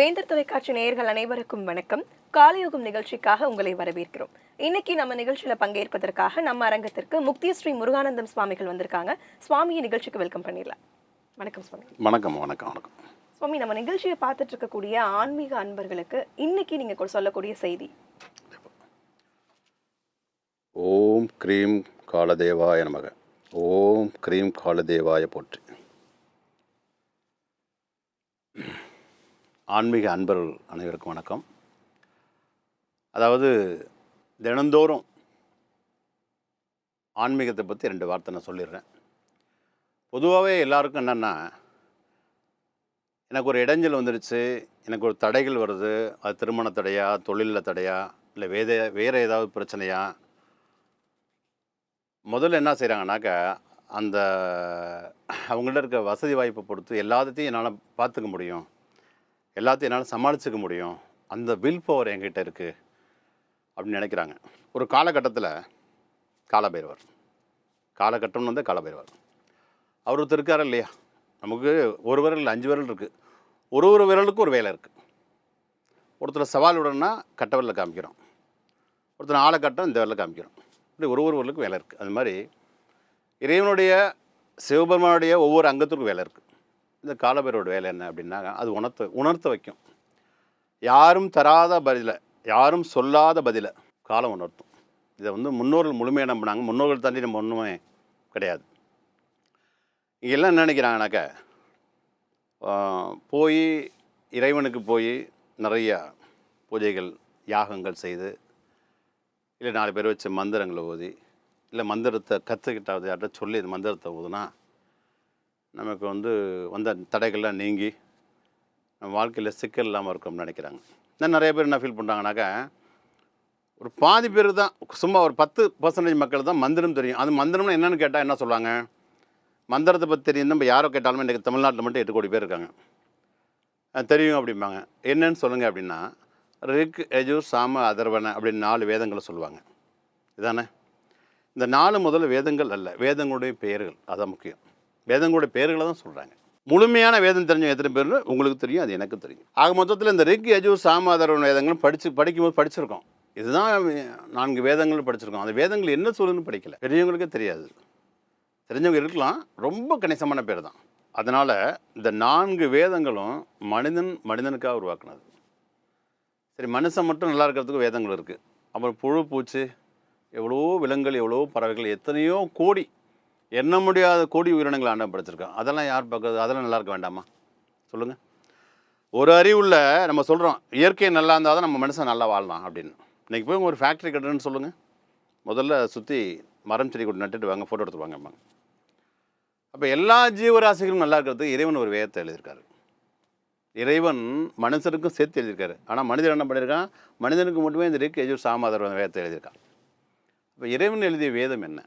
வேந்தர் தொலைக்காட்சி நேயர்கள் அனைவருக்கும் வணக்கம். காலையுகம் நிகழ்ச்சிக்காக உங்களை வரவேற்கிறோம். இன்னைக்கு நம்ம நிகழ்ச்சியில பங்கேற்பதற்காக நம்ம அரங்கத்திற்கு முக்தி ஸ்ரீ முருகானந்தம் சுவாமிகள் வந்திருக்காங்க. சுவாமியை நிகழ்ச்சிக்கு வெல்கம் பண்ணிடலாம். வணக்கம் சுவாமி. வணக்கம் வணக்கம் வணக்கம். சுவாமி நம்ம நிகழ்ச்சியை பார்த்துட்டு இருக்கக்கூடிய ஆன்மீக அன்பர்களுக்கு இன்னைக்கு நீங்க சொல்லக்கூடிய செய்தி. ஓம் க்ரீம் காலதேவாய நமக. ஓம் க்ரீம் காலதேவாய போற்றி. ஆன்மீக அன்பர்கள் அனைவருக்கும் வணக்கம். அதாவது தினந்தோறும் ஆன்மீகத்தை பற்றி ரெண்டு வார்த்தை நான் சொல்லிடுறேன். பொதுவாகவே எல்லாருக்கும் என்னென்னா எனக்கு ஒரு இடைஞ்சல் வந்துடுச்சு எனக்கு ஒரு தடைகள் வருது அது திருமண தடையா தொழிலில் தடையா இல்லை வேத வேறு ஏதாவது பிரச்சனையா? முதல்ல என்ன செய்கிறாங்கனாக்கா அந்த அவங்கள்ட்ட இருக்க வசதி வாய்ப்பை பொறுத்து எல்லாத்தையும் என்னால் பார்த்துக்க முடியும். எல்லாத்தையும் என்னால் சமாளிச்சுக்க முடியும். அந்த வில் பவர் என்கிட்ட இருக்குது அப்படின்னு நினைக்கிறாங்க. ஒரு காலகட்டத்தில் காலபைரவர். காலகட்டம்னு வந்து காலபைரவர். அவர் ஒருத்தர் இருக்கார் இல்லையா? நமக்கு ஒரு விரல் அஞ்சு விரல் இருக்குது ஒரு ஒரு விரலுக்கும் ஒரு வேலை இருக்குது ஒருத்தர் சவால் விடணும்னா கட்ட விரலில் காமிக்கிறோம். ஒருத்தர் ஆளை கட்டம் இந்த விரலில் காமிக்கிறோம். இப்படி ஒரு ஒரு விரலுக்கும் வேலை இருக்குது அது மாதிரி இறைவனுடைய சிவபெருமானுடைய ஒவ்வொரு அங்கத்திற்கும் வேலை இருக்குது இந்த காலபைரோட வேலை என்ன அப்படின்னா அது உணர்த்த உணர்த்த வைக்கும். யாரும் தராத பதிலை யாரும் சொல்லாத பதிலை காலம் உணர்த்தும். இதை வந்து முன்னோர்கள் முழுமையாக நம்பினாங்க. முன்னோர்கள் தாண்டி நம்ம ஒன்றுமே கிடையாது. எல்லாம் என்ன நினைக்கிறாங்கனாக்க போய் இறைவனுக்கு போய் நிறையா பூஜைகள் யாகங்கள் செய்து இல்லை நாலு பேர் வச்சு மந்திரங்களை ஓதி இல்லை மந்திரத்தை கற்றுக்கிட்டாவது யார்கிட்ட சொல்லி இந்த மந்திரத்தை ஊதுனா நமக்கு வந்து வந்த தடைகள்லாம் நீங்கி நம்ம வாழ்க்கையில் சிக்கல் இல்லாமல் இருக்கும்னு நினைக்கிறாங்க. இன்னும் நிறைய பேர் என்ன ஃபீல் பண்ணுறாங்கனாக்கா ஒரு பாதி பேர் தான் சும்மா ஒரு பத்து பர்சன்டேஜ் மக்கள் தான் மந்திரம் தெரியும். அது மந்திரம்னு என்னென்னு கேட்டால் என்ன சொல்லுவாங்க? மந்திரத்தை பற்றி தெரியும் நம்ம யாரோ கேட்டாலுமே இன்றைக்கி தமிழ்நாட்டில் மட்டும் எட்டு கோடி பேர் இருக்காங்க. தெரியும் அப்படிம்பாங்க. என்னன்னு சொல்லுங்கள் அப்படின்னா ரிக் எஜு சாம அதர்வன அப்படின்னு நாலு வேதங்களை சொல்லுவாங்க. இதானே? இந்த நாலு முதல்ல வேதங்கள் அல்ல வேதங்களுடைய பெயர்கள் அதான் முக்கியம். வேதங்களுடைய பேர்களை தான் சொல்கிறாங்க முழுமையான வேதம் தெரிஞ்ச எத்தனை பேர் உங்களுக்கு தெரியும் அது எனக்கு தெரியும். ஆக மொத்தத்தில் இந்த ரிக் எஜூர் சாம வேதங்களும் படித்து படிக்கும்போது படிச்சிருக்கோம். இதுதான் நான்கு வேதங்கள் படிச்சிருக்கோம். அந்த வேதங்கள் என்ன சொல்லுன்னு படிக்கல. பெரியவங்களுக்கே தெரியாது. தெரிஞ்சவங்க இருக்கலாம். ரொம்ப கணிசமான பேர் தான். அதனால் இந்த நான்கு வேதங்களும் மனிதன் மனிதனுக்காக உருவாக்குனது. சரி மனுஷன் மட்டும் நல்லா இருக்கிறதுக்கு வேதங்கள் இருக்குது அப்புறம் புழு பூச்சி எவ்வளோ விலங்குகள் எவ்வளோ பறவைகள் எத்தனையோ கோடி என்ன முடியாத கோடி உயிரினங்கள் ஆண்டம் படைச்சிருக்கான். அதெல்லாம் யார் பார்க்குறது? அதெல்லாம் நல்லா இருக்க வேண்டாமா? சொல்லுங்கள் ஒரு அறிவுள்ள நம்ம சொல்கிறோம் இயற்கை நல்லா இருந்தால் தான் நம்ம மனுஷன் நல்லா வாழலாம் அப்படின்னு. இன்றைக்கி போய் ஒரு ஃபேக்ட்ரி கட்டுறேன்னு சொல்லுங்கள் முதல்ல சுற்றி மரம் செடி கொண்டு நட்டுட்டு வாங்க ஃபோட்டோ எடுத்து வாங்க அப்போ எல்லா ஜீவராசிகளும் நல்லா இருக்கிறதுக்கு இறைவன் ஒரு வேதத்தை எழுதியிருக்காரு. இறைவன் மனுஷனுக்கும் சேர்த்து எழுதியிருக்காரு. ஆனால் மனிதன் என்ன பண்ணியிருக்கான்? மனிதனுக்கு மட்டுமே இந்த ரிக் எஜூர் சாமாதர் வேதத்தை எழுதியிருக்கான். இப்போ இறைவன் எழுதிய வேதம் என்ன?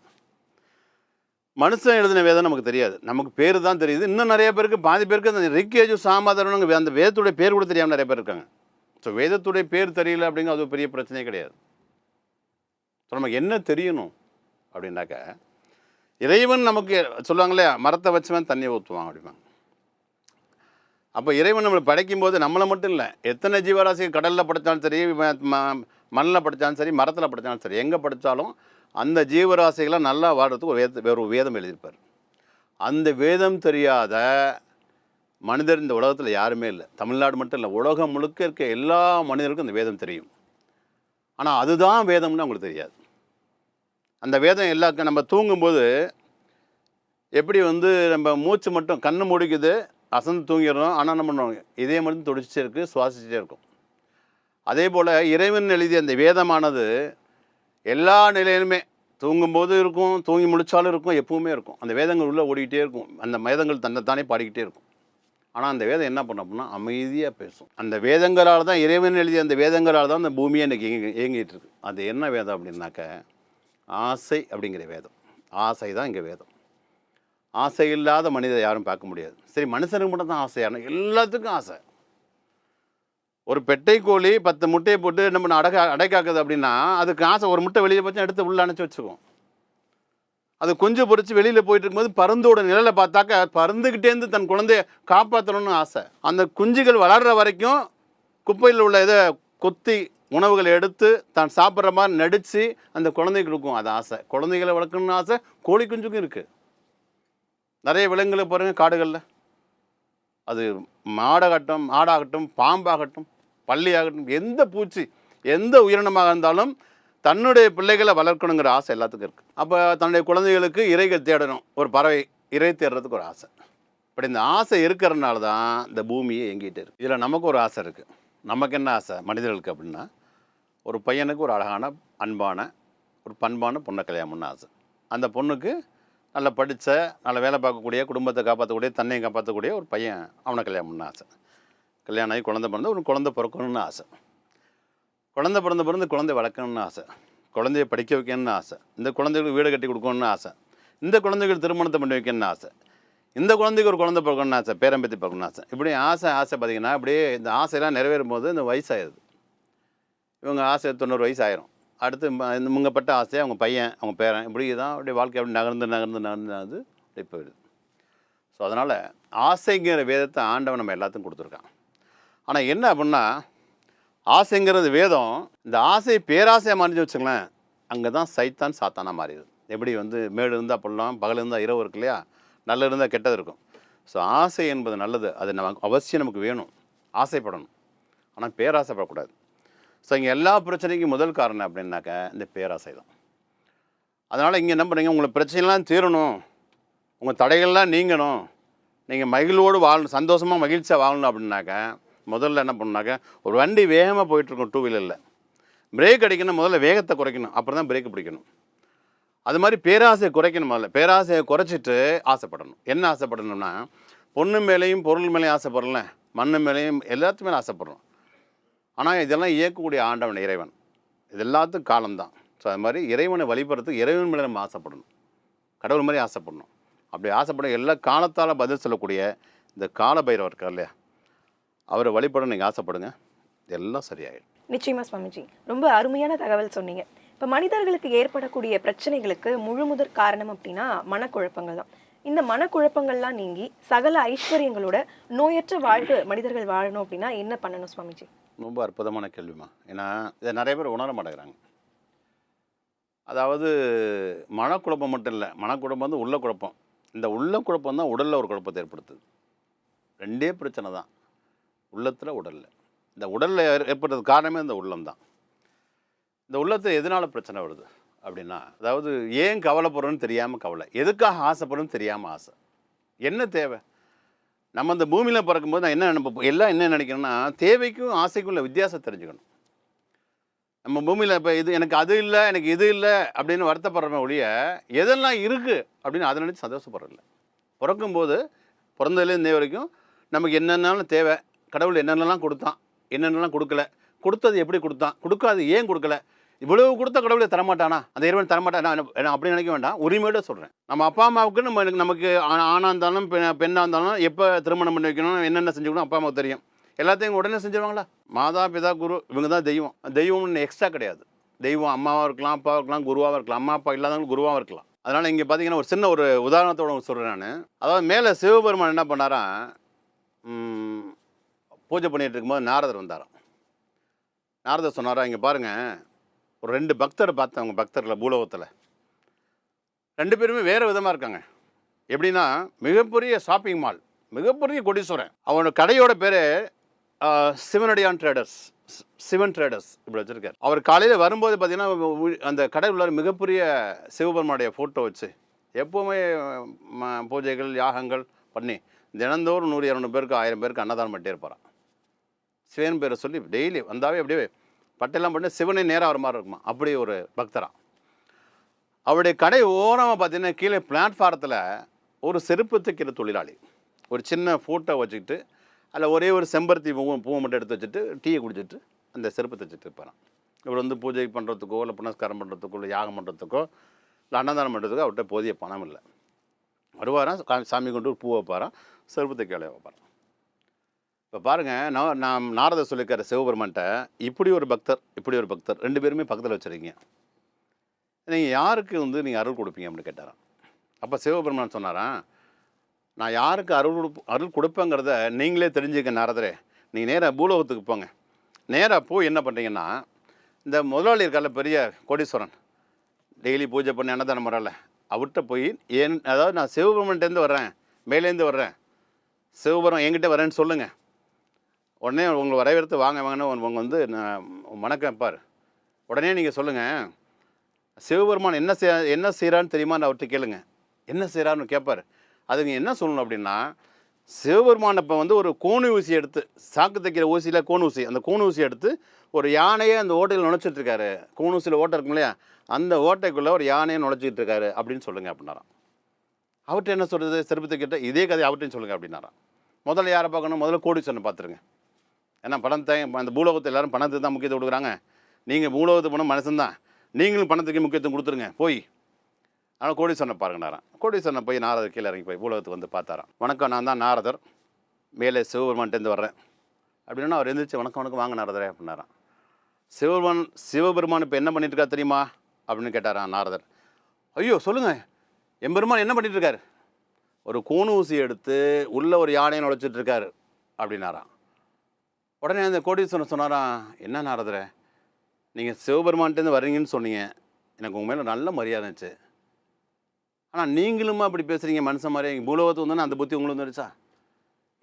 மனுஷன் எழுதின வேதம் நமக்கு தெரியாது. நமக்கு பேர் தான் தெரியுது. இன்னும் நிறைய பேருக்கு பாதி பேருக்கு அந்த ரிக்கேஜு எஜூர் சாமாதரனுங்க அந்த வேதத்துடைய பேர் கூட தெரியாமல் நிறைய பேர் இருக்காங்க. ஸோ வேதத்துடைய பேர் தெரியல அப்படிங்கிற அது ஒரு பெரிய பிரச்சனையே கிடையாது. ஸோ நமக்கு என்ன தெரியணும் அப்படின்னாக்க இறைவன் நமக்கு சொல்லுவாங்களே மரத்தை வச்சுவன் தண்ணி ஊற்றுவான் அப்படிம்பாங்க. அப்போ இறைவன் நம்மளை படைக்கும்போது நம்மளை மட்டும் இல்லை எத்தனை ஜீவராசி கடலில் படைத்தாலும் சரி மண்ணில் படித்தாலும் சரி மரத்தில் படித்தாலும் சரி எங்கே படித்தாலும் அந்த ஜீவராசிகளை நல்லா வாடுறதுக்கு ஒரு வேத வேறு ஒரு வேதம் எழுதியிருப்பார். அந்த வேதம் தெரியாத மனிதர் இந்த உலகத்தில் யாருமே இல்லை. தமிழ்நாடு மட்டும் இல்லை உலகம் முழுக்க இருக்க எல்லா மனிதருக்கும் இந்த வேதம் தெரியும். ஆனால் அதுதான் வேதம்னு அவங்களுக்கு தெரியாது. அந்த வேதம் எல்லாருக்கும் நம்ம தூங்கும்போது எப்படி வந்து நம்ம மூச்சு மட்டும் கண்ணு முடிக்குது அசந்து தூங்கிடுறோம் ஆனால் நம்ம இதே மட்டும் துடிச்சிட்டே இருக்குது சுவாசிச்சுட்டே இருக்கும். அதே போல் இறைவன் எழுதிய அந்த வேதமானது எல்லா நிலையிலுமே தூங்கும்போது இருக்கும் தூங்கி முடித்தாலும் இருக்கும் எப்பவுமே இருக்கும். அந்த வேதங்கள் உள்ளே ஓடிக்கிட்டே இருக்கும். அந்த வேதங்கள் தன்னைத்தானே பாடிக்கிட்டே இருக்கும். ஆனால் அந்த வேதம் என்ன பண்ண அப்படின்னா அமைதியாக பேசும். அந்த வேதங்களால் தான் இறைவன் எழுதிய அந்த வேதங்களால் தான் அந்த பூமியை இன்றைக்கி இயங்கி இயங்கிட்டு இருக்கு. அது என்ன வேதம் அப்படின்னாக்க ஆசை அப்படிங்கிற வேதம். ஆசை தான் இங்கே வேதம். ஆசை இல்லாத மனிதரை யாரும் பார்க்க முடியாது. சரி மனுஷனுக்கு மட்டும் தான் ஆசையான எல்லாத்துக்கும் ஆசை. ஒரு பெட்டை கோழி பத்து முட்டையை போட்டு நம்ம பண்ண அடைக்காக்குது அப்படின்னா அதுக்கு ஆசை ஒரு முட்டை வெளியே போச்சு எடுத்து உள்ள அணைச்சி வச்சுக்கும். அது குஞ்சு பொறிச்சு வெளியில் போயிட்டு இருக்கும்போது பருந்தோட நிழலை பார்த்தாக்க பருந்துக்கிட்டேருந்து தன் குழந்தைய காப்பாற்றணும்னு ஆசை. அந்த குஞ்சுகள் வளர்கிற வரைக்கும் குப்பையில் உள்ள இதை கொத்தி உணவுகளை எடுத்து தான் சாப்பிட்ற மாதிரி நடித்து அந்த குழந்தைகளுக்கும் அது ஆசை. குழந்தைகளை வளர்க்கணும்னு ஆசை கோழி குஞ்சுக்கும் இருக்குது நிறைய விலங்குகளை பாருங்கள் காடுகளில். அது மாடாகட்டும் ஆடாகட்டும் பாம்பாகட்டும். பள்ளியாகட்டும் எந்த பூச்சி எந்த உயிரினமாக இருந்தாலும் தன்னுடைய பிள்ளைகளை வளர்க்கணுங்கிற ஆசை எல்லாத்துக்கும் இருக்குது அப்போ தன்னுடைய குழந்தைகளுக்கு இறைகள் தேடணும். ஒரு பறவை இறை தேடுறதுக்கு ஒரு ஆசை. இப்படி இந்த ஆசை இருக்கிறதுனால தான் இந்த பூமியை எங்கிட்டு இருக்கு. இதில் நமக்கு ஒரு ஆசை இருக்குது நமக்கு என்ன ஆசை? மனிதர்களுக்கு அப்படின்னா ஒரு பையனுக்கு ஒரு அழகான அன்பான ஒரு பண்பான பொண்ணை கல்யாணம் ஆசை. அந்த பொண்ணுக்கு நல்லா படித்த நல்ல வேலை பார்க்கக்கூடிய குடும்பத்தை காப்பாற்றக்கூடிய தன்னையும் காப்பாற்றக்கூடிய ஒரு பையன் அவனை கல்யாணம் பண்ண ஆசை. கல்யாணம் ஆகி குழந்தை பிறந்து ஒரு குழந்தை பிறக்கணும்னு ஆசை. குழந்தை பிறந்த பிறந்து குழந்தை வளர்க்கணும்னு ஆசை. குழந்தைய படிக்க வைக்கணும்னு ஆசை. இந்த குழந்தைகளுக்கு வீடு கட்டி கொடுக்கணும்னு ஆசை. இந்த குழந்தைகள் திருமணத்தை பண்ணி வைக்கணும்னு ஆசை. இந்த குழந்தைக்கு ஒரு குழந்தை பிறக்கணும்னு ஆசை பேரம்பத்தி பிறக்கணும்னு ஆசை. இப்படி ஆசை ஆசை பார்த்தீங்கன்னா அப்படியே இந்த ஆசையெல்லாம் நிறைவேறும் போது இந்த வயசாகிடுது இவங்க ஆசை தொண்ணூறு வயசு ஆயிரும். அடுத்து ம- இந்த முங்கப்பட்ட ஆசையை அவங்க பையன் அவங்க பேரன் இப்படி தான் அப்படியே வாழ்க்கை அப்படி நகர்ந்து நகர்ந்து நகர்ந்து நகர்ந்து அப்படியே போயிடுது. ஸோ அதனால் ஆசைங்கிற வேதத்தை ஆண்டவன் நம்ம எல்லாத்துக்கும் கொடுத்துருக்கான். ஆனால் என்ன அப்படின்னா ஆசைங்கிறது வேதம். இந்த ஆசை பேராசையாக மாறிஞ்சு வச்சுங்களேன் அங்கே தான் சைத்தான் சாத்தானாக மாறிடுது. எப்படி வந்து மேடு இருந்தால் பண்ணலாம் பகல் இருந்தால் இரவு இருக்கு இல்லையா? நல்லது இருந்தால் கெட்டது இருக்கும். ஸோ ஆசை என்பது நல்லது. அது நமக்கு அவசியம் நமக்கு வேணும். ஆசைப்படணும். ஆனால் பேராசைப்படக்கூடாது. ஸோ இங்கே எல்லா பிரச்சனைக்கும் முதல் காரணம் அப்படின்னாக்க இந்த பேராசை தான். அதனால் இங்கே என்ன பண்ணுறீங்க உங்களை பிரச்சனைலாம் தீரணும். உங்கள் தடைகள்லாம் நீங்கணும். நீங்கள் மகிழ்வோடு வாழணும். சந்தோஷமாக மகிழ்ச்சியாக வாழணும் அப்படின்னாக்க முதல்ல என்ன பண்ணாக்க ஒரு வண்டி வேகமாக போயிட்டுருக்கும் டூ வீலரில் பிரேக் அடிக்கணும் முதல்ல வேகத்தை குறைக்கணும் அப்புறம் தான் பிரேக் பிடிக்கணும். அது மாதிரி பேராசையை குறைக்கணும் முதல்ல. பேராசையை குறைச்சிட்டு ஆசைப்படணும். என்ன ஆசைப்படணும்னா பொண்ணு மேலேயும் பொருள் மேலேயும் ஆசைப்படல மண்ணு மேலேயும் எல்லாத்து மேலே ஆசைப்படுறோம் ஆனால் இதெல்லாம் இயக்கக்கூடிய ஆண்டவன் இறைவன். இது எல்லாத்துக்கும் காலம்தான் ஸோ அது மாதிரி இறைவனை வழிபடுறதுக்கு இறைவன் மேலே நம்ம ஆசைப்படணும். கடவுள் மாதிரி ஆசைப்படணும். அப்படி ஆசைப்படும் எல்லா காலத்தால் பதில் சொல்லக்கூடிய இந்த கால பைரவர் இருக்கார் இல்லையா? அவரை வழிபட நீங்கள் ஆசைப்படுங்க. எல்லாம் சரியாயிடும். நிச்சயமா சுவாமிஜி. ரொம்ப அருமையான தகவல் சொன்னீங்க. இப்போ மனிதர்களுக்கு ஏற்படக்கூடிய பிரச்சனைகளுக்கு முழு முதற் காரணம் அப்படின்னா மனக்குழப்பங்கள் தான். இந்த மனக்குழப்பங்கள்லாம் நீங்கி சகல ஐஸ்வர்யங்களோட நோயற்ற வாழ்வு மனிதர்கள் வாழணும் அப்படின்னா என்ன பண்ணணும் சுவாமிஜி? ரொம்ப அற்புதமான கேள்விமா ஏன்னா இதை நிறைய பேர் உணர மாட்டேங்கிறாங்க. அதாவது மனக்குழப்பம் மட்டும் இல்லை மனக்குழப்பம் வந்து உள்ள குழப்பம். இந்த உள்ள குழப்பம் தான் உடலில் ஒரு குழப்பத்தை ஏற்படுத்துது. ரெண்டே பிரச்சனை தான். உள்ளத்தில் உடலில். இந்த உடலில் ஏற்படுறது காரணமே இந்த உள்ளம் தான் இந்த உள்ளத்தை எதனால் பிரச்சனை வருது அப்படின்னா அதாவது ஏன் கவலைப்படுறோன்னு தெரியாமல் கவலை. எதுக்காக ஆசைப்படுறோன்னு தெரியாமல் ஆசை. என்ன தேவை? நம்ம இந்த பூமியில் பிறக்கும்போது நான் என்ன நினைப்போம் எல்லாம் என்ன நினைக்கணும்னா தேவைக்கும் ஆசைக்கும் உள்ள வித்தியாசம் தெரிஞ்சுக்கணும். நம்ம பூமியில் இப்போ இது எனக்கு அது இல்லை எனக்கு இது இல்லை அப்படின்னு வருத்தப்படுறமே ஒழிய எதெல்லாம் இருக்குது அப்படின்னு அதை நினச்சி சந்தோஷப்படுறதில்ல. பிறக்கும்போது பிறந்ததுலேருந்து வரைக்கும் நமக்கு என்னென்னாலும் தேவை. கடவுள் என்னென்னலாம் கொடுத்தான் என்னென்னலாம் கொடுக்கல கொடுத்தது எப்படி கொடுத்தான் கொடுக்காது ஏன் கொடுக்கல இவ்வளவு கொடுத்த கடவுளை தரமாட்டானா? அந்த இறைவன் தரமாட்டானா? நான் அப்படி நினைக்க வேண்டாம். உரிமையோட சொல்கிறேன் நம்ம அப்பா அம்மாவுக்கு நம்ம எனக்கு நமக்கு ஆணாக இருந்தாலும் பெண்ணாக இருந்தாலும் எப்போ திருமணம் பண்ணி வைக்கணும் என்னென்ன செஞ்சுக்கணும் அப்பா அம்மாவுக்கு தெரியும். எல்லாத்தையும் உடனே செஞ்சுருவாங்களா? மாதா பிதா குரு இவங்க தான் தெய்வம். தெய்வம்னு எக்ஸ்ட்ரா கிடையாது. தெய்வம் அம்மாவாக இருக்கலாம் அப்பாவாக இருக்கலாம் குருவாக இருக்கலாம். அம்மா அப்பா இல்லாதவங்க குருவாக இருக்கலாம். அதனால் இங்கே பார்த்தீங்கன்னா ஒரு சின்ன ஒரு உதாரணத்தோட சொல்கிறேன் நான். அதாவது மேலே சிவபெருமான் என்ன பண்ணாரா பூஜை பண்ணிகிட்டு இருக்கும்போது நாரதர் வந்தாராம். நாரதர் சொன்னாரா இங்கே பாருங்கள் ஒரு ரெண்டு பக்தரை பார்த்தேன் அவங்க பக்தரில் பூலோகத்தில். ரெண்டு பேருமே வேறு விதமாக இருக்காங்க. எப்படின்னா மிகப்பெரிய ஷாப்பிங் மால் மிகப்பெரிய கொடீஸ்வரன். அவனோட கடையோட பேர் சிவனடியான் ட்ரேடர்ஸ் சிவன் ட்ரேடர்ஸ் இப்படி வச்சுருக்காரு. அவர் காலையில் வரும்போது பார்த்தீங்கன்னா அந்த கடை உள்ள மிகப்பெரிய சிவபெருமானுடைய ஃபோட்டோ வச்சு எப்போவுமே ம, பூஜைகள் யாகங்கள் பண்ணி தினந்தோறும் நூறு இரநூறு பேருக்கு ஆயிரம் பேருக்கு அன்னதானம் பண்ணிட்டே இருப்பாரான் சிவன் பேரை சொல்லி டெய்லி வந்தாவே அப்படியே பட்டெல்லாம் பண்ணி சிவனே நேராக வர மாதிரி இருக்குமா? அப்படி ஒரு பக்தராக அவருடைய கடை ஓரமாக பார்த்தீங்கன்னா கீழே பிளாட்ஃபாரத்தில் ஒரு செருப்பு தைக்கிற தொழிலாளி. ஒரு சின்ன ஃபோட்டோ வச்சுக்கிட்டு அதில் ஒரே ஒரு செம்பருத்தி பூவும் பூவை மட்டும் எடுத்து வச்சுட்டு டீயை குடிச்சிட்டு அந்த செருப்பு தைச்சிட்டு இருப்பாரான் இவர் வந்து பூஜை பண்ணுறதுக்கோ இல்லை புனஸ்காரம் பண்ணுறதுக்கோ இல்லை யாகம் பண்ணுறதுக்கோ இல்லை அன்னதானம் பண்ணுறதுக்கோ அவர்கிட்ட போதிய பணம் இல்லை. வருவாராம் சாமி கொண்டு ஒரு பூ வைப்பாரான் செருப்பு தைக்க வேலையை இப்போ பாருங்கள் நான் நான் நாரத சொல்லிக்கிற சிவபெருமான்கிட்ட இப்படி ஒரு பக்தர் இப்படி ஒரு பக்தர் ரெண்டு பேருமே பக்கத்தில் வச்சுருக்கீங்க. நீங்கள் யாருக்கு வந்து நீங்கள் அருள் கொடுப்பீங்க? அப்படின்னு கேட்டாரான் அப்போ சிவபெருமான் சொன்னாரான் நான் யாருக்கு அருள் கொடுப் அருள் கொடுப்பேங்கிறத நீங்களே தெரிஞ்சுக்க நாரதரே. நீங்கள் நேராக பூலோகத்துக்கு போங்க. நேராக போய் என்ன பண்ணுறீங்கன்னா இந்த முதலாளி இருக்கார்ல பெரிய கோடீஸ்வரன் டெய்லி பூஜை பண்ணி அன்னதானம் வரல அவர்கிட்ட போய் ஏன் அதாவது நான் சிவபெருமன்ட்டேருந்து வர்றேன் மேலேருந்து வர்றேன். சிவபுரம் என்கிட்ட வரேன்னு சொல்லுங்கள் உடனே உங்களை வரவேற்று வாங்க வாங்கன்னு உங்க வந்து நான் வணக்கம் பார். உடனே நீங்கள் சொல்லுங்கள் சிவபெருமான் என்ன செய்ய என்ன செய்கிறான்னு தெரியுமான்னு அவர்கிட்ட கேளுங்க. என்ன செய்கிறான்னு கேட்பார் அதுக்கு என்ன சொல்லணும் அப்படின்னா சிவபெருமான் இப்போ வந்து ஒரு கோணு ஊசி எடுத்து சாக்கு தைக்கிற ஊசியில் கோணு ஊசி அந்த கோணு ஊசி எடுத்து ஒரு யானையை அந்த ஓட்டையில் நுழைச்சிட்ருக்காரு கோணு ஊசியில் ஓட்டை இருக்கும் இல்லையா? அந்த ஓட்டைக்குள்ளே ஒரு யானையை நுழைச்சிட்டு இருக்காரு அப்படின்னு சொல்லுங்கள் அப்படின்னாராம். அவர்கிட்ட என்ன சொல்கிறது சிறப்பு தைக்கிட்ட இதே கதை அவர்கிட்டையும் சொல்லுங்க அப்படின்னாராம். முதல்ல யாரை பார்க்கணும்? முதல்ல கோடீஸ்வரனை பார்த்துருங்க. ஏன்னா பணத்தை அந்த பூலோகத்தை எல்லாரும் பணத்துக்கு தான் முக்கியத்துவம் கொடுக்குறாங்க. நீங்கள் பூலோகத்துக்கு போனால் மனுஷன்தான் நீங்களும் பணத்துக்கு முக்கியத்துவம் கொடுத்துருங்க. போய். ஆனால் கோடீஸ்வரனை பாருங்கனாராம். கோடீஸ்வரனை போய் நாரதர் கீழே இறங்கி போய் பூலோகத்துக்கு வந்து பார்த்தாராம். வணக்கம் நான் தான் நாரதர். மேலே சிவபெருமான்ட்டேருந்து வர்றேன். அப்படின்னா அவர் எந்திரிச்சு வணக்கம் வணக்கம் வாங்க நாரதரே அப்படின்னாராம். சிவபெருமான் சிவபெருமான் இப்போ என்ன பண்ணிட்டு இருக்கா தெரியுமா? அப்படின்னு கேட்டாராம் நாரதர். ஐயோ சொல்லுங்கள் எம்பெருமான் என்ன பண்ணிட்டு இருக்காரு ஒரு கூணூசி ஊசி எடுத்து உள்ள ஒரு யானையை நுழைச்சிட்டு இருக்காரு அப்படின்னாராம். உடனே அந்த கோடீஸ்வரன் சொன்னாராம் என்ன நாரதரே நீங்கள் சிவபெருமான்ட்டேருந்து வர்றீங்கன்னு சொன்னீங்க. எனக்கு உங்கள் மேலே நல்ல மரியாதை இருந்துச்சு. ஆனால் நீங்களுமா அப்படி பேசுகிறீங்க மனுஷன் மாதிரி எங்கள் பூலோகத்து வந்தோன்னு அந்த புத்தி உங்களுக்கு வந்துடுச்சா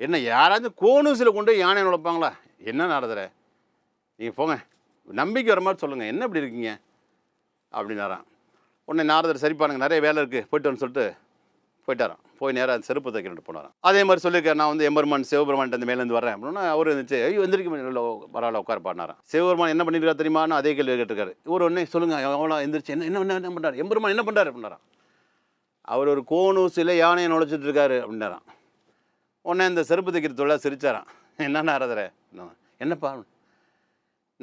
என்ன யாராச்சும் கோணூசியில் கொண்டு யானை நுழைப்பாங்களா? என்ன நடதுற நீங்கள் போங்க. நம்பிக்கை வர மாதிரி சொல்லுங்கள் என்ன இப்படி இருக்கீங்க? அப்படின்னாராம். உடனே நாரதர் சரி நிறைய வேலை இருக்குது போயிட்டு வந்து சொல்லிட்டு போயிட்டாராம். போய் நேராக செருப்பு தைக்கிட்டு போனாராம். அதே மாதிரி சொல்லியிருக்காரு நான் வந்து எம்பெருமான் சிவபெருமான் அந்த மேலேருந்து வரேன் அப்படின்னா அவர் இருந்துச்சு ஐயோ எந்திரிக்க முடியல பரவாயில்ல உட்கார பாடினாராம். சிவபெருமான் என்ன பண்ணியிருக்காரு தெரியுமான்னு அதே கேள்வி கேட்டிருக்காரு. இவர் ஒன்றே சொல்லுங்க எவ்வளோ எந்திரிச்சு என்ன என்ன என்ன பண்ணுறாரு எம்பெருமான் என்ன பண்ணுறாரு அப்படின்னாராம். அவர் ஒரு கோணூசியில் யானையை நுழைச்சிட்டு இருக்காரு அப்படின்னாராம். உடனே இந்த செருப்பு தைக்கிற தொழிலாக சிரிச்சாராம். என்ன நாரதரே? என்னப்பா?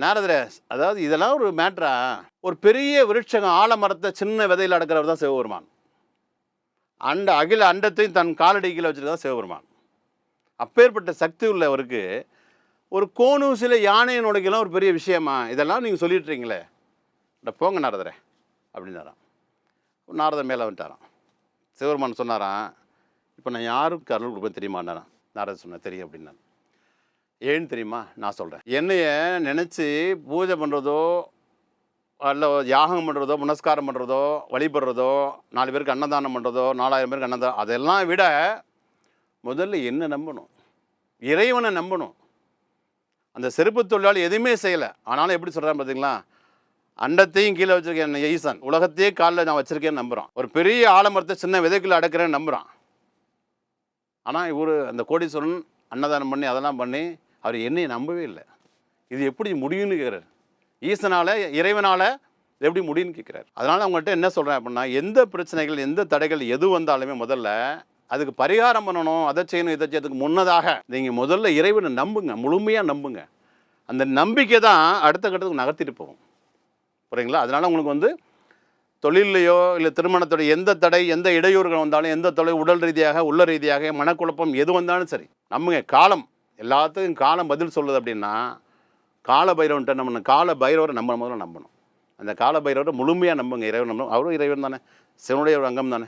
நாரதரே அதாவது இதெல்லாம் ஒரு மேட்ரா ஒரு பெரிய விருட்சகம் ஆலமரத்தை சின்ன விதையில் அடக்கிறவர் தான் சிவபெருமான். அண்ட அகில அண்டத்தையும் தன் காலடியில் வச்சுருக்கா சிவபெருமான். அப்பேற்பட்ட சக்தி உள்ளவருக்கு ஒரு கோணூசியில் யானையை நுடைக்கலாம் ஒரு பெரிய விஷயமா? இதெல்லாம் நீங்கள் சொல்லிட்டுறீங்களே இந்த போங்க நாரதரே அப்படின்னாராம். நாரதர் மேலே வந்துட்டாராம். சிவபெருமான் சொன்னாராம் இப்போ நான் யாருக்கு அருள் கொடுப்பேன் தெரியுமான்னாரான் நாரதர் சொன்னேன் தெரியும் அப்படின்னாரு. ஏன்னு தெரியுமா? நான் சொல்கிறேன் என்னைய நினச்சி பூஜை பண்ணுறதோ அல்ல யாகம் பண்ணுறதோ புனஸ்காரம் பண்ணுறதோ வழிபடுறதோ நாலு பேருக்கு அன்னதானம் பண்ணுறதோ நாலாயிரம் பேருக்கு அன்னதானம் அதெல்லாம் விட முதல்ல என்ன நம்பணும். இறைவனை நம்பணும். அந்த செருப்பு தொழிலாளி எதுவுமே செய்யலை. ஆனாலும் எப்படி சொல்கிறான் பார்த்தீங்களா அண்டத்தையும் கீழே வச்சுருக்கேன் ஈசன். உலகத்தையே காலில் நான் வச்சுருக்கேன்னு நம்புகிறான் ஒரு பெரிய ஆலமரத்தை சின்ன விதைக்குள்ளே அடக்கிறேன்னு நம்புகிறான் ஆனால் இவர் அந்த கோடீஸ்வரன் அன்னதானம் பண்ணி அதெல்லாம் பண்ணி அவர் என்னையை நம்பவே இல்லை. இது எப்படி முடியும்னு கேட்குறாரு ஈசனால் இறைவனால் எப்படி முடியும்னு கேட்குறாரு. அதனால் அவங்கள்ட்ட என்ன சொல்கிறேன் அப்படின்னா எந்த பிரச்சனைகள் எந்த தடைகள் எது வந்தாலுமே முதல்ல அதுக்கு பரிகாரம் பண்ணணும் அதை செய்யணும் இதை செய்யறதுக்கு முன்னதாக நீங்கள் முதல்ல இறைவனை நம்புங்க முழுமையாக நம்புங்க. அந்த நம்பிக்கை தான் அடுத்த கட்டத்துக்கு நகர்த்திட்டு போகும். புரியுங்களா அதனால் உங்களுக்கு வந்து தொழிலையோ இல்லை திருமணத்தோட எந்த தடை எந்த இடையூறுகள் வந்தாலும் எந்த தொலை உடல் ரீதியாக உள்ள ரீதியாக மனக்குழப்பம் எது வந்தாலும் சரி நம்புங்க. காலம். எல்லாத்துக்கும் காலம் பதில் சொல்லுது அப்படின்னா கால பைரவன்ட்ட நம்ம கால பைரவரை நம்ம முதல்ல நம்பணும். அந்த கால பைரவரை முழுமையாக நம்புங்க இறைவன் நம்பணும். அவரும் இறைவன் தானே. சிவனுடைய ஒரு அங்கம் தானே.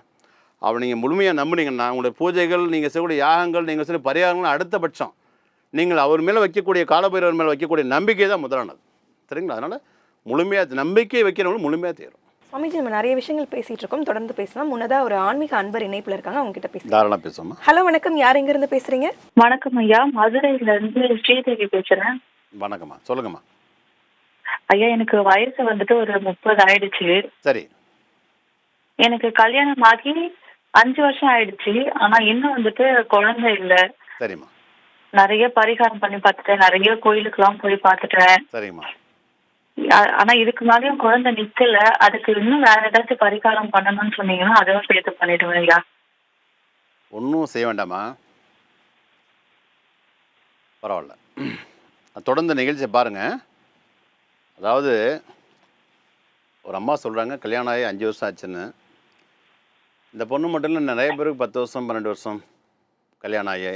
அவர் நீங்கள் முழுமையாக நம்புனீங்கன்னா உங்களுடைய பூஜைகள் நீங்கள் செய்யக்கூடிய யாகங்கள் நீங்கள் செய்ய பரிகாரங்கள் அடுத்த பட்சம் நீங்கள் அவர் மேலே வைக்கக்கூடிய காலபைரவர் மேலே வைக்கக்கூடிய நம்பிக்கை தான் முதலானது. சரிங்களா? அதனால் முழுமையாக நம்பிக்கை வைக்கிறவங்களும் முழுமையாக தேரும். சுவாமிஜி நம்ம நிறைய விஷயங்கள் பேசிட்டு இருக்கோம். தொடர்ந்து பேசலாம். முன்னதா ஒரு ஆன்மீக அன்பர் இணைப்புல இருக்காங்க. அவங்க கிட்ட பேசலாம். தாராளமாக பேசுவோமா ஹலோ வணக்கம். யார் எங்க இருந்து பேசுறீங்க? வணக்கம் ஐயா. மதுரையில இருந்து ஸ்ரீதேவி பேசுறேன். வணக்கம்மா. சொல்லுங்கம்மா. ஐயா எனக்கு வயசு வந்துட்டு ஒரு முப்பது ஆயிடுச்சு. சரி. எனக்கு கல்யாணம் ஆகி அஞ்சு வருஷம் ஆயிடுச்சு. ஆனா இன்னும் வந்துட்டு குழந்தை இல்ல. சரிம்மா. நிறைய பரிகாரம் பண்ணி பார்த்துட்டேன். நிறைய கோயிலுக்கு எல்லாம் போய் பார்த்துட்டேன். சரிங்கம்மா ஆ- ஆனா இதுக்கு மேலயும் குழந்தை நிக்கல. அதுக்கு இன்னும் வேற ஏதாச்சும் பரிகாரம் பண்ணணும்னு சொன்னீங்கன்னா அதுவும் சேர்த்து பண்ணிடுவேன் ஐயா. ஒன்றும் செய்ய வேண்டாமா பரவாயில்ல. தொடர்ந்து நிகழ்ச்சியை பாருங்கள் அதாவது ஒரு அம்மா சொல்கிறாங்க கல்யாணம் ஆகி அஞ்சு வருஷம் ஆச்சுன்னு. இந்த பொண்ணு மட்டும் இல்லை நிறைய பேருக்கு பத்து வருஷம் பன்னெண்டு வருஷம் கல்யாணம் ஆகி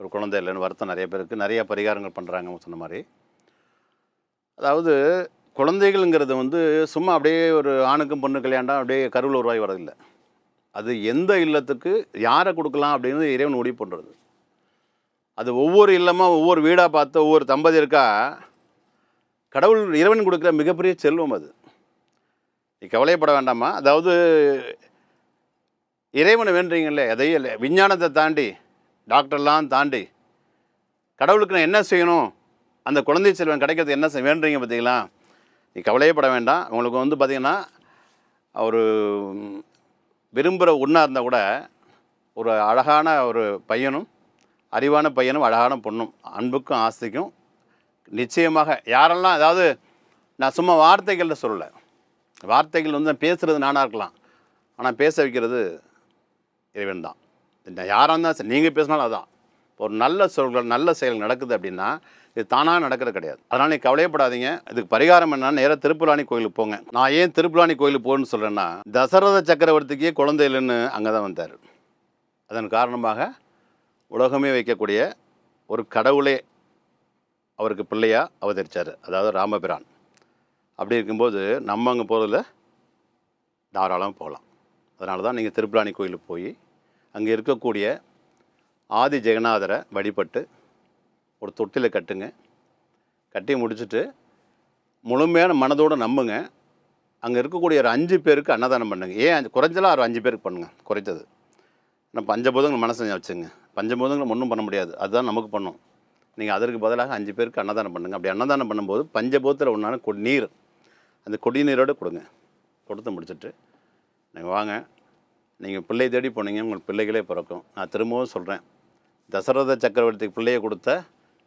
ஒரு குழந்தை இல்லைன்னு வருத்தம் நிறைய பேருக்கு நிறைய பரிகாரங்கள் பண்ணுறாங்க சொன்ன மாதிரி. அதாவது குழந்தைகள்ங்கிறது வந்து சும்மா அப்படியே ஒரு ஆணுக்கும் பொண்ணு கல்யாணம் அப்படியே கருவில் உருவாகி வரதில்லை அது எந்த இல்லத்துக்கு யாரை கொடுக்கலாம் அப்படின்னு இறைவன் முடிவு பண்ணுறது அது ஒவ்வொரு இல்லமாக ஒவ்வொரு வீடாக பார்த்து ஒவ்வொரு தம்பதி இருக்கா? கடவுள் இறைவன் கொடுக்குற மிகப்பெரிய செல்வம் அது. நீ கவலைப்பட வேண்டாமா அதாவது இறைவனை வேண்டுறீங்களே எதையும் இல்லை விஞ்ஞானத்தை தாண்டி டாக்டர்லாம் தாண்டி கடவுளுக்கு நான் என்ன செய்யணும்? அந்த குழந்தை செல்வன் கிடைக்கிறது என்ன செய்ய வேண்டுறீங்க பார்த்தீங்களா? நீ கவலையப்பட வேண்டாம். உங்களுக்கு வந்து பார்த்திங்கன்னா ஒரு விரும்புகிற ஒன்றா இருந்தால் கூட ஒரு அழகான ஒரு பையனும் அறிவான பையனும் அழகான பொண்ணும். அன்புக்கும் ஆசைக்கும் நிச்சயமாக யாரெல்லாம் அதாவது நான் சும்மா வார்த்தைகளில் சொல்லலை. வார்த்தைகள் வந்து பேசுகிறது நானாக இருக்கலாம். ஆனால் பேச வைக்கிறது இறைவன் தான். யாராக இருந்தால் சரி நீங்கள் பேசினாலும் அதான். ஒரு நல்ல சொல்கள் நல்ல செயல் நடக்குது அப்படின்னா இது தானாக நடக்கிறது கிடையாது. அதனால் நீ கவலையப்படாதீங்க. இதுக்கு பரிகாரம் என்னன்னா நேராக திருப்புலானி கோயிலுக்கு போங்க. நான் ஏன் திருப்புலானி கோயிலுக்கு போகணும்னு சொல்கிறேன்னா தசரத சக்கரவர்த்திக்கே குழந்தை இல்லைன்னு அங்கே தான் வந்தார். அதன் காரணமாக உலகமே வைக்கக்கூடிய ஒரு கடவுளே அவருக்கு பிள்ளையாக அவதரித்தார் அதாவது ராமபிரான். அப்படி இருக்கும்போது நம்ம அங்கே போகிறதுல தாராளமாக போகலாம். அதனால தான் நீங்கள் திருப்பிராணி கோயிலுக்கு போய் அங்கே இருக்கக்கூடிய ஆதி ஜெகநாதரை வழிபட்டு ஒரு தொட்டில கட்டுங்க. கட்டி முடிச்சுட்டு முழுமையான மனதோடு நம்புங்க. அங்கே இருக்கக்கூடிய ஒரு அஞ்சு பேருக்கு அன்னதானம் பண்ணுங்கள் ஏன் குறைஞ்சலாம் ஒரு அஞ்சு பேருக்கு பண்ணுங்க. குறைத்தது நம்ம பஞ்சபூதங்கள் மனசை வச்சுங்க. பஞ்சபூதங்கள் ஒன்றும் பண்ண முடியாது. அதுதான் நமக்கு பண்ணும். நீங்கள் அதற்கு பதிலாக அஞ்சு பேருக்கு அன்னதானம் பண்ணுங்கள் அப்படி அன்னதானம் பண்ணும்போது பஞ்சபூதத்தில் ஒன்றான குடிநீர் நீர். அந்த கொடி நீரோடு கொடுங்க. கொடுத்து முடிச்சுட்டு நீங்கள் வாங்க. நீங்கள் பிள்ளை தேடி போனீங்க உங்களுக்கு பிள்ளைகளே பிறக்கும். நான் திரும்பவும் சொல்கிறேன் தசரத சக்கரவர்த்திக்கு பிள்ளையை கொடுத்த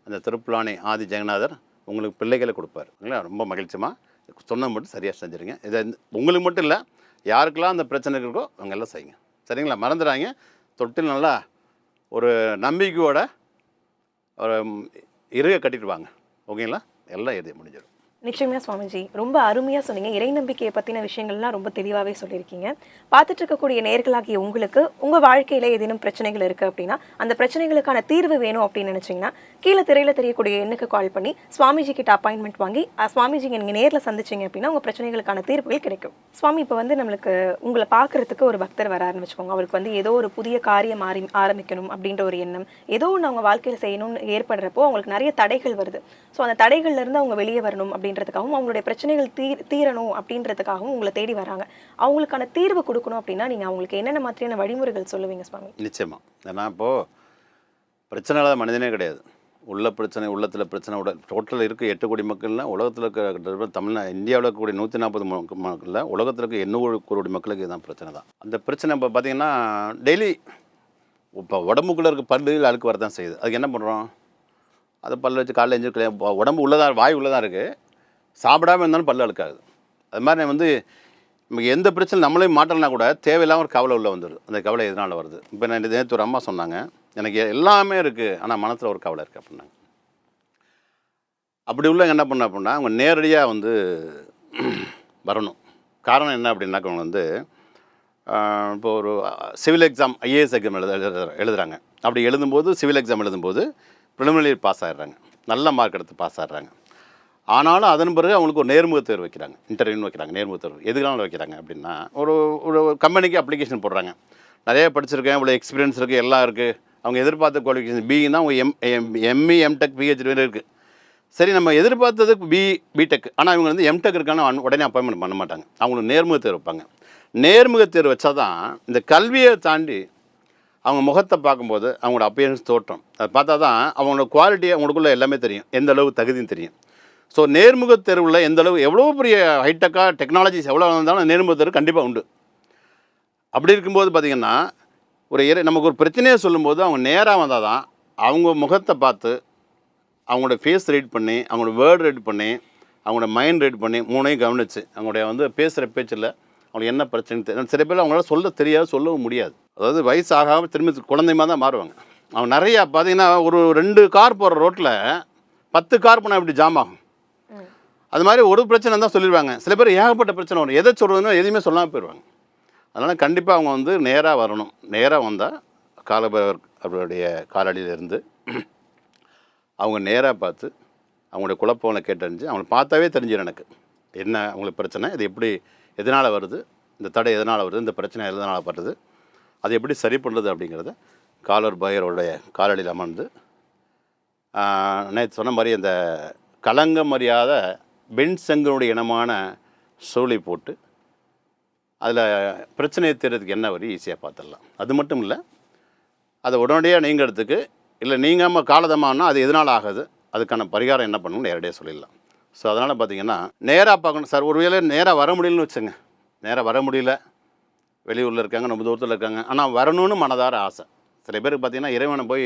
அந்த திருப்புலானை ஆதி ஜெகநாதர் உங்களுக்கு பிள்ளைகளை கொடுப்பார். இல்லைங்களா? ரொம்ப மகிழ்ச்சியமாக சொன்ன மட்டும் சரியாக செஞ்சுருங்க. இதை உங்களுக்கு மட்டும் இல்லை யாருக்கெல்லாம் அந்த பிரச்சனை இருக்கோ அவங்க எல்லாம் செய்யுங்க. சரிங்களா? மறந்துடாங்க தொட்டில் நல்லா ஒரு நம்பிக்கையோட ஒரு இறுக கட்டிட்டு வாங்க. ஓகேங்களா? எல்லாம் எழுதி முடிஞ்சிடும். நிச்சயமாக சுவாமிஜி. ரொம்ப அருமையாக சொன்னீங்க. இறை நம்பிக்கையை பற்றின விஷயங்கள்லாம் ரொம்ப தெளிவாகவே சொல்லியிருக்கீங்க. பார்த்துட்டு இருக்கக்கூடிய நேர்களாகிய உங்களுக்கு உங்கள் வாழ்க்கையில் ஏதேனும் பிரச்சனைகள் இருக்குது அப்படின்னா அந்த பிரச்சனைகளுக்கான தீர்வு வேணும் அப்படின்னு நினச்சிங்கன்னா கீழே திரையில் தெரியக்கூடிய எண்ணுக்கு கால் பண்ணி சுவாமிஜி கிட்ட அப்பாயின்மெண்ட் வாங்கி சுவாமிஜி நீங்கள் நேரில் சந்திச்சிங்க சந்திச்சீங்க அப்படின்னா உங்கள் பிரச்சனைகளுக்கான தீர்வுகள் கிடைக்கும். சுவாமி இப்போ வந்து நம்மளுக்கு உங்களை பார்க்கறதுக்கு ஒரு பக்தர் வராருன்னு வச்சுக்கோங்க. அவருக்கு வந்து ஏதோ ஒரு புதிய காரியம் ஆரி ஆரம்பிக்கணும் அப்படின்ற ஒரு எண்ணம் ஏதோ ஒன்று அவங்க வாழ்க்கையில் செய்யணும்னு ஏற்படுறப்போ அவங்களுக்கு நிறைய தடைகள் வருது. ஸோ அந்த தடைகள்லேருந்து அவங்க வெளியே வரணும் அப்படின்னு அப்படின்றதுக்காகவும் அவங்களுடைய பிரச்சனைகள் தீ தீரணும் அப்படின்றதுக்காகவும் உங்களை தேடி வராங்க. அவங்களுக்கான தீர்வு கொடுக்கணும் அப்படின்னா நீங்கள் அவங்களுக்கு என்னென்ன மாதிரியான வழிமுறைகள் சொல்லுவீங்க சுவாமி? நிச்சயமாக ஏன்னா இப்போது பிரச்சனை இல்லாத மனிதனே கிடையாது. உள்ள பிரச்சனை உள்ளத்தில் பிரச்சனை உடல் டோட்டல் இருக்க எட்டு கோடி மக்கள்னா உலகத்தில் இருக்கிற தமிழ்நா இந்தியாவில் இருக்கக்கூடிய நூற்றி நாற்பது மக்களில் உலகத்தில் இருக்க எண்ணூறு கோடி மக்களுக்கு இதுதான் பிரச்சனை தான். அந்த பிரச்சனை இப்போ பார்த்தீங்கன்னா டெய்லி இப்போ உடம்புக்குள்ளே இருக்க பல்லுகள் அழுக்கு வரதான் செய்யுது. அதுக்கு என்ன பண்ணுறோம் அதை பல்ல வச்சு காலையில் எஞ்சி உடம்பு உள்ளதாக வாய் உள்ளதாக இருக்குது சாப்பிடாம இருந்தாலும் பல்லு அழுக்காது. அது மாதிரி நான் வந்து நமக்கு எந்த பிரச்சனை நம்மளே மாட்டலனா கூட தேவையில்லாம ஒரு கவலை உள்ளே வந்துடுது. அந்த கவலை எதனால் வருது? இப்போ நான் நேற்று ஒரு அம்மா சொன்னாங்க எனக்கு எல்லாமே இருக்குது ஆனால் மனசில் ஒரு கவலை இருக்குது அப்படின்னாங்க. அப்படி உள்ள என்ன பண்ண அப்படின்னா அவங்க நேரடியாக வந்து வரணும். காரணம் என்ன அப்படின்னாக்க அவங்க வந்து இப்போ ஒரு சிவில் எக்ஸாம் ஐஏஎஸ் எக்ஸாம் எழுத எழுதுற- எழுதுகிறாங்க அப்படி எழுதும்போது சிவில் எக்ஸாம் எழுதும்போது ப்ரிலிமினரி பாஸ் ஆயிடுறாங்க. நல்ல மார்க் எடுத்து பாஸ் ஆகிடுறாங்க ஆனாலும் அதன் பிறகு அவங்களுக்கு ஒரு நேர்முக தேர்வு வைக்கிறாங்க. இன்டர்வியூன்னு வைக்கிறாங்க நேர்முக தேர்வு. எதுக்கான வைக்கிறாங்க அப்படின்னா ஒரு ஒரு கம்பெனிக்கு அப்ளிகேஷன் போடுறாங்க. நிறைய படிச்சிருக்கேன் இவ்வளோ எக்ஸ்பீரியன்ஸ் இருக்குது எல்லாம் இருக்குது அவங்க எதிர்பார்த்த குவாலிஃபிகேஷன் பிஇன்னா அவங்க M M ME MTech PhD வரை இருக்குது சரி நம்ம எதிர்பார்த்தது பி பிடெக் ஆனால் இவங்க வந்து எம்டெக் இருக்கான உடனே- உடனே அப்பாயின்மெண்ட் பண்ண மாட்டாங்க. அவங்களுக்கு நேர்முக தேர்வு வைப்பாங்க. நேர்முக தேர்வு வச்சா தான் இந்த கல்வியை தாண்டி அவங்க முகத்தை பார்க்கும்போது அவங்களோட அப்பியரன்ஸ் தோற்றம். அதை பார்த்தா தான் அவங்களோட குவாலிட்டி அவங்களுக்குள்ள எல்லாமே தெரியும். எந்த அளவு தகுதியும் தெரியும். ஸோ நேர்முக தேர்வில் எந்த அளவு எவ்வளோ பெரிய ஹைடெக்காக டெக்னாலஜிஸ் எவ்வளோ வந்தாலும் நேர்முக தேர்வு கண்டிப்பாக உண்டு. அப்படி இருக்கும்போது பார்த்திங்கன்னா ஒரு இறை நமக்கு ஒரு பிரச்சனையை சொல்லும்போது அவங்க நேராக வந்தால் தான் அவங்க முகத்தை பார்த்து அவங்களோட ஃபேஸ் ரீட் பண்ணி அவங்களோட வேர்டு ரீட் பண்ணி அவங்களோட மைண்ட் ரீட் பண்ணி மூணையும் கவனிச்சு அவங்களுடைய வந்து பேசுகிற பேச்சில் அவங்களுக்கு என்ன பிரச்சனை தெரியும் சில பேர் அவங்களால சொல்ல தெரியாது சொல்லவும் முடியாது. அதாவது வயசு ஆகாமல் திரும்பி குழந்தைமா தான் மாறுவாங்க. அவங்க நிறையா பார்த்தீங்கன்னா ஒரு ரெண்டு கார் போகிற ரோட்டில் பத்து கார் போனால் இப்படி ஜாம் ஆகும்? அது மாதிரி ஒரு பிரச்சனை தான் சொல்லிடுவாங்க சில பேர் ஏகப்பட்ட பிரச்சனை வரும். எதை சொல்கிறதுன்னு எதுவுமே சொல்லாமல் போயிடுவாங்க அதனால் கண்டிப்பாக அவங்க வந்து நேராக வரணும். நேராக வந்தால் காலபைரவர் அவருடைய காலடியிலிருந்து அவங்க நேராக பார்த்து அவங்களுடைய குழப்பங்களை கேட்டறிஞ்சு அவங்களை பார்த்தாவே தெரிஞ்சிடும் எனக்கு. என்ன அவங்களுக்கு பிரச்சனை? இது எப்படி எதனால் வருது? இந்த தடை எதனால் வருது? இந்த பிரச்சனை எதனால் வருது அது எப்படி சரி பண்ணுறது அப்படிங்கிறத காலர் பையருடைய காலடியில் அமர்ந்து நேற்று சொன்ன மாதிரி அந்த கலங்கம் அறியாத பெண் செங்கனுடைய இனமான சோலை போட்டு அதில் பிரச்சனையை தீர்றதுக்கு என்ன வரி? ஈஸியாக பார்த்துடலாம். அது மட்டும் இல்லை அதை உடனடியாக நீங்கிறதுக்கு இல்லை நீங்காமல் காலதமானா அது எதனால் ஆகுது? அதுக்கான பரிகாரம் என்ன பண்ணணும்னு நேரடியாக சொல்லிடலாம். ஸோ அதனால் பார்த்தீங்கன்னா நேராக பார்க்கணும். சார் ஒரு வேளை நேராக வர முடியலன்னு வச்சுங்க. நேராக வர முடியல. வெளியூரில் இருக்காங்க ரொம்ப தூரத்தில் இருக்காங்க. ஆனால் வரணும்னு மனதார ஆசை. சில பேருக்கு பார்த்தீங்கன்னா இறைவனை போய்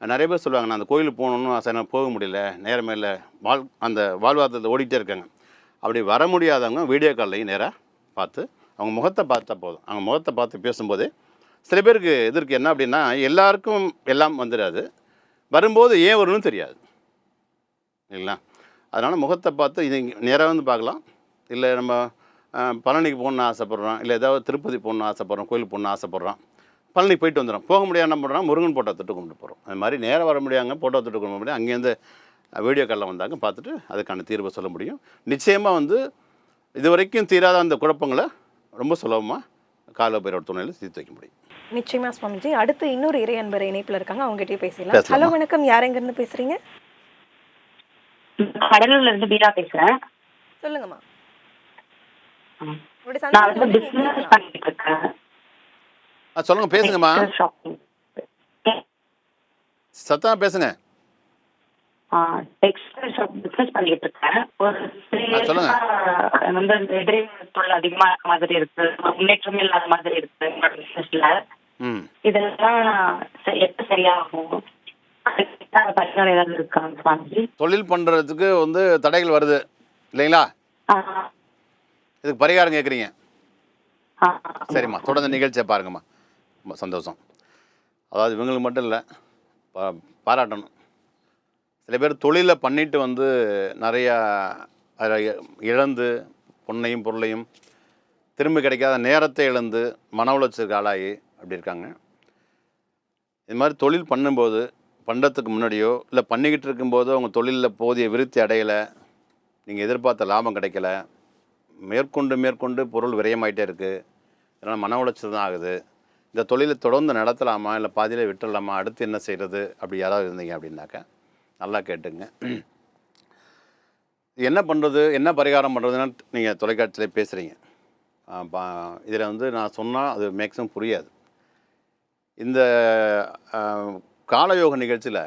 நிறைய பேர் சொல்லுவாங்க நான் அந்த கோயிலுக்கு போகணுன்னு ஆசை போக முடியல. நேரமே இல்லை. வாழ் அந்த வாழ்வாதாரத்தில் ஓடிட்டே இருக்காங்க. அப்படி வர முடியாதவங்க வீடியோ கால்லையும் நேராக பார்த்து அவங்க முகத்தை பார்த்தா போதும். அவங்க முகத்தை பார்த்து பேசும்போது சில பேருக்கு எதிர்க்கு என்ன அப்படின்னா எல்லாருக்கும் எல்லாம் வந்துடாது வரும்போது ஏன் வரும்னு தெரியாது. இல்லைங்களா? அதனால் முகத்தை பார்த்து இது நேராக வந்து பார்க்கலாம். இல்லை நம்ம பழனிக்கு போகணுன்னு ஆசைப்பட்றோம். இல்லை ஏதாவது திருப்பதி போகணுன்னு ஆசைப்பட்றோம் கோயிலுக்கு போகணுன்னு ஆசைப்பட்றோம். பழனி போயிட்டு வந்துடும் போக முடியாது என்ன பண்ணுறோம் முருகன் போட்டோ தொட்டு கும்பிட்டு போகிறோம் அது மாதிரி நேராக வர முடியாங்க போட்டோ தொட்டு கும்பிட முடியும் அங்கேருந்து வீடியோ காலில் வந்தாங்க பார்த்துட்டு அதுக்கான தீர்வை சொல்ல முடியும். நிச்சயமாக வந்து இது வரைக்கும் தீராத அந்த குழப்பங்களை ரொம்ப சுலபமாக கால பைரவர் துணையில் தீர்த்து வைக்க முடியும். நிச்சயமா சுவாமிஜி. அடுத்து இன்னொரு இறை அன்பர் இணைப்புல இருக்காங்க. அவங்க கிட்டயே பேசலாம்? ஹலோ வணக்கம். யார் எங்க இருந்து பேசுறீங்க? கடலூர்ல இருந்து பீரா பேசுறேன். சொல்லுங்கம்மா. நான் வந்து பிசினஸ். பண்ணிட்டு இருக்கேன். ஆ சொல்லுங்கள் பேசுங்கம்மா. சத்தமாக பேசுங்க. டெக்ஸ்டைல் ஷாப் பிசினஸ் பண்ணிட்டு இருக்கேன். ஒரு சொல்லுங்க. வந்து இந்த எதிரி தொழில் அதிகமா இருக்க மாதிரி இருக்கு. முன்னேற்றமே இல்லாத மாதிரி இருக்கு என்னோட பிசினஸ்ல இதெல்லாம் எப்ப சரியாகும்? தொழில் பண்ணுறதுக்கு வந்து தடைகள் வருது இல்லைங்களா? இதுக்கு பரிகாரம் கேட்குறீங்க ஆ, சரிம்மா தொடர்ந்து நிகழ்ச்சியை பாருங்கம்மா. சந்தோஷம். அதாவது இவங்களுக்கு மட்டும் இல்லை பாராட்டணும். சில பேர் தொழிலை பண்ணிட்டு வந்து நிறையா இழந்து பொண்ணையும் பொருளையும் திரும்ப கிடைக்காத நேரத்தை இழந்து மன உளைச்சலுக்கு ஆளாகி அப்படி இருக்காங்க. இது மாதிரி தொழில் பண்ணும்போது பண்ணுறதுக்கு முன்னாடியோ இல்லை பண்ணிக்கிட்டு இருக்கும்போதோ அவங்க தொழிலில் போதிய விருத்தி அடையலை நீங்கள் எதிர்பார்த்த லாபம் கிடைக்கல மேற்கொண்டு மேற்கொண்டு பொருள் விரயமாயிட்டே இருக்குது இதனால் மன உளைச்சல் தான் ஆகுது. இந்த தொழிலை தொடர்ந்து நடத்தலாமா இல்லை பாதியிலே விட்டுடலாமா அடுத்து என்ன செய்கிறது அப்படி யாராவது இருந்தீங்க அப்படின்னாக்கா நல்லா கேட்டுங்க. என்ன பண்ணுறது என்ன பரிகாரம் பண்ணுறதுன்னு நீங்கள் தொலைக்காட்சியிலே பேசுகிறீங்க இதில் வந்து நான் சொன்னால் அது மேக்ஸிமம் புரியாது. இந்த காலயோக நிகழ்ச்சியில்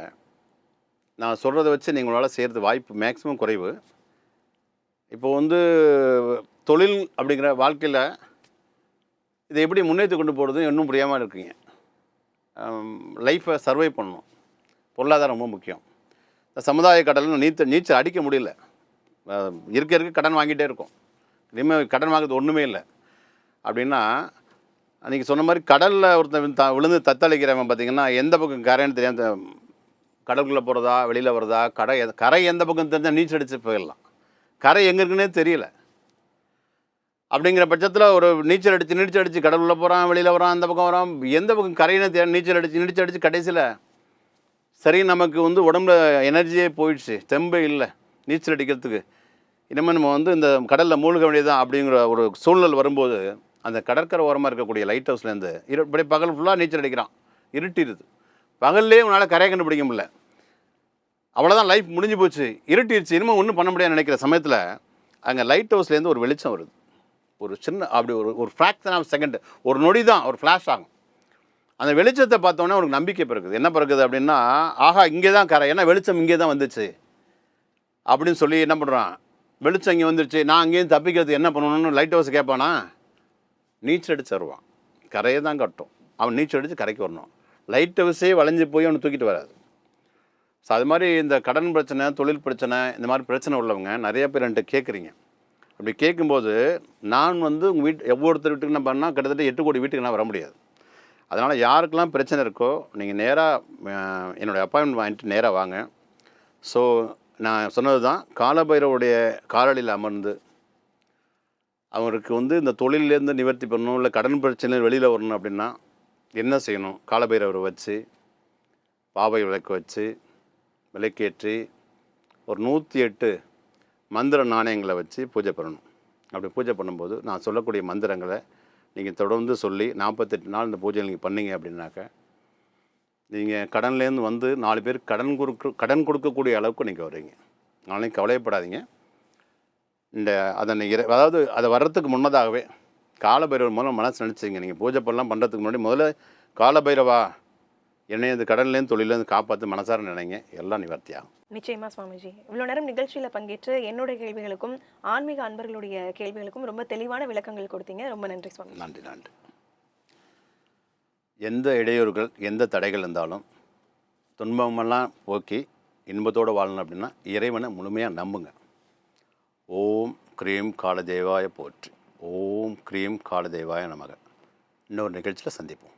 நான் சொல்கிறத வச்சு நீங்கள் உங்களால் செய்கிறது வாய்ப்பு மேக்ஸிமம் குறைவு. இப்போ வந்து தொழில் அப்படிங்கிற வாழ்க்கையில் இதை எப்படி முன்னேற்றி கொண்டு போகிறது இன்னும் புரியாமல் இருக்கீங்க. லைஃப்பை சர்வை பண்ணணும். பொருளாதாரம் ரொம்ப முக்கியம். இந்த சமுதாய கடலில் நீச்சல் நீச்சல் அடிக்க முடியல. இருக்க இருக்க கடன் வாங்கிட்டே இருக்கும். இனிமேல் கடன் வாங்குறது ஒன்றுமே இல்லை. அப்படின்னா அன்றைக்கி சொன்ன மாதிரி கடலில் ஒருத்தன் த விழுந்து தத்தளிக்கிறவன் பார்த்தீங்கன்னா எந்த பக்கம் கரைன்னு தெரியாம கடலுக்குள்ளே போகிறதா வெளியில் வர்றதா கடை கரை எந்த பக்கம் தெரிஞ்சால் நீச்சல் அடித்து போயிடலாம். கரை எங்கே இருக்குன்னே தெரியல. அப்படிங்கிற பட்சத்தில் ஒரு நீச்சல் அடித்து நீச்சல் அடித்து கடவுளில் போகிறான் வெளியில் வரான் அந்த பக்கம் வரான் எந்த பக்கம் கரையினை தெரியாது நீச்சல் அடித்து நீச்சல் அடித்து கடைசியில் சரி நமக்கு வந்து உடம்புல எனர்ஜியே போயிடுச்சு. தெம்பே இல்லை நீச்சல் அடிக்கிறதுக்கு. இனிமேல் நம்ம வந்து இந்த கடலில் மூழ்க வேண்டியதான் அப்படிங்கிற ஒரு சூழ்நிலை வரும்போது அந்த கடற்கரை ஓரமாக இருக்கக்கூடிய லைட் ஹவுஸ்லேருந்து இரு இப்படி பகல் ஃபுல்லாக நீச்சல் அடிக்கிறான். இருட்டிடுது பகல்லே உன்னால் கரையை கண்டுபிடிக்க முடியல. அவ்வளோதான் லைஃப் முடிஞ்சு போச்சு. இருட்டிடுச்சு இனிமேல் ஒன்றும் பண்ண முடியாதுன்னு நினைக்கிற சமயத்தில் அங்கே லைட் ஹவுஸ்லேருந்து ஒரு வெளிச்சம் வருது. ஒரு சின்ன அப்படி ஒரு ஒரு ஃப்ராக்ஷன் ஆஃப் செகண்ட் ஒரு நொடி தான் ஒரு ஃப்ளாஷ் ஆகும். அந்த வெளிச்சத்தை பார்த்தோன்னே உனக்கு நம்பிக்கை பிறகுது என்ன பிறகுது அப்படின்னா ஆஹா இங்கே தான் கரை ஏன்னா வெளிச்சம் இங்கே தான் வந்துச்சு. அப்படின்னு சொல்லி என்ன பண்ணுறான் வெளிச்சம் இங்கே வந்துருச்சு நான் அங்கேயும் தப்பிக்கிறது என்ன பண்ணணும்னு லைட் ஹவுஸ் கேட்பானா? நீச்சல் அடிச்சு வருவான். கரையை தான் கட்டும். அவன் நீச்சல் அடித்து கரைக்கு வரணும். லைட் ஹவுஸே வளைஞ்சு போய் அவனை தூக்கிட்டு வராது. ஸோ அது மாதிரி இந்த கடன் பிரச்சனை தொழில் பிரச்சனை இந்த மாதிரி பிரச்சனை உள்ளவங்க நிறைய பேர் என்கிட்ட கேட்குறீங்க. அப்படி கேட்கும்போது நான் வந்து உங்கள் வீட்டு ஒவ்வொருத்தர் வீட்டுக்கு நான் பண்ணால் கிட்டத்தட்ட எட்டு கோடி வீட்டுக்கு நான் வர முடியாது. அதனால் யாருக்கெல்லாம் பிரச்சனை இருக்கோ நீங்கள் நேராக என்னுடைய அப்பாயின்மெண்ட் வாங்கிட்டு நேராக வாங்க. ஸோ நான் சொன்னது தான் காலபைரவுடைய காலடியில் அமர்ந்து அவருக்கு வந்து இந்த தொழிலேருந்து நிவர்த்தி பண்ணணும் இல்லை கடன் பிரச்சனை வெளியில் வரணும் அப்படின்னா என்ன செய்யணும்? காலபைரவரை வச்சு பாவை விளக்கு வச்சு விளக்கேற்றி ஒரு நூற்றி எட்டு மந்திர நாணயங்களை வச்சு பூஜை பண்ணணும். அப்படி பூஜை பண்ணும்போது நான் சொல்லக்கூடிய மந்திரங்களை நீங்கள் தொடர்ந்து சொல்லி நாற்பத்தெட்டு நாள் இந்த பூஜை நீங்கள் பண்ணீங்க அப்படின்னாக்க நீங்கள் கடன்லேருந்து வந்து நாலு பேர் கடன் கொடுக்க கடன் கொடுக்கக்கூடிய அளவுக்கு நீங்கள் வருவீங்க நாளைக்கு கவலைப்படாதீங்க இந்த அதனை இறை அதாவது அதை வர்றதுக்கு முன்னதாகவே காலபைரவர் மூலம் மனசு நினச்சிங்க. நீங்கள் பூஜை பண்ணலாம் பண்ணுறதுக்கு முன்னாடி முதல்ல காலபைரவா என்னை இந்த கடன்லேருந்து தொழிலேருந்து காப்பாற்று மனசார நினைங்க. எல்லாம் நிவர்த்தி ஆகும் நிச்சயமா சுவாமிஜி. இவ்வளோ நேரம் நிகழ்ச்சியில பங்கேற்று என்னுடைய கேள்விகளுக்கும் ஆன்மீக அன்பர்களுடைய கேள்விகளுக்கும் ரொம்ப தெளிவான விளக்கங்கள் கொடுத்தீங்க. ரொம்ப நன்றி சுவாமி நன்றி நன்றி. எந்த இடையூறுகள் எந்த தடைகள் இருந்தாலும் துன்பமெல்லாம் போக்கி இன்பத்தோடு வாழணும் அப்படின்னா இறைவனை முழுமையாக நம்புங்க. ஓம் க்ரீம் காலதேவாய போற்றி. ஓம் க்ரீம் காலதேவாய நமக. இன்னொரு நிகழ்ச்சியில் சந்திப்போம்.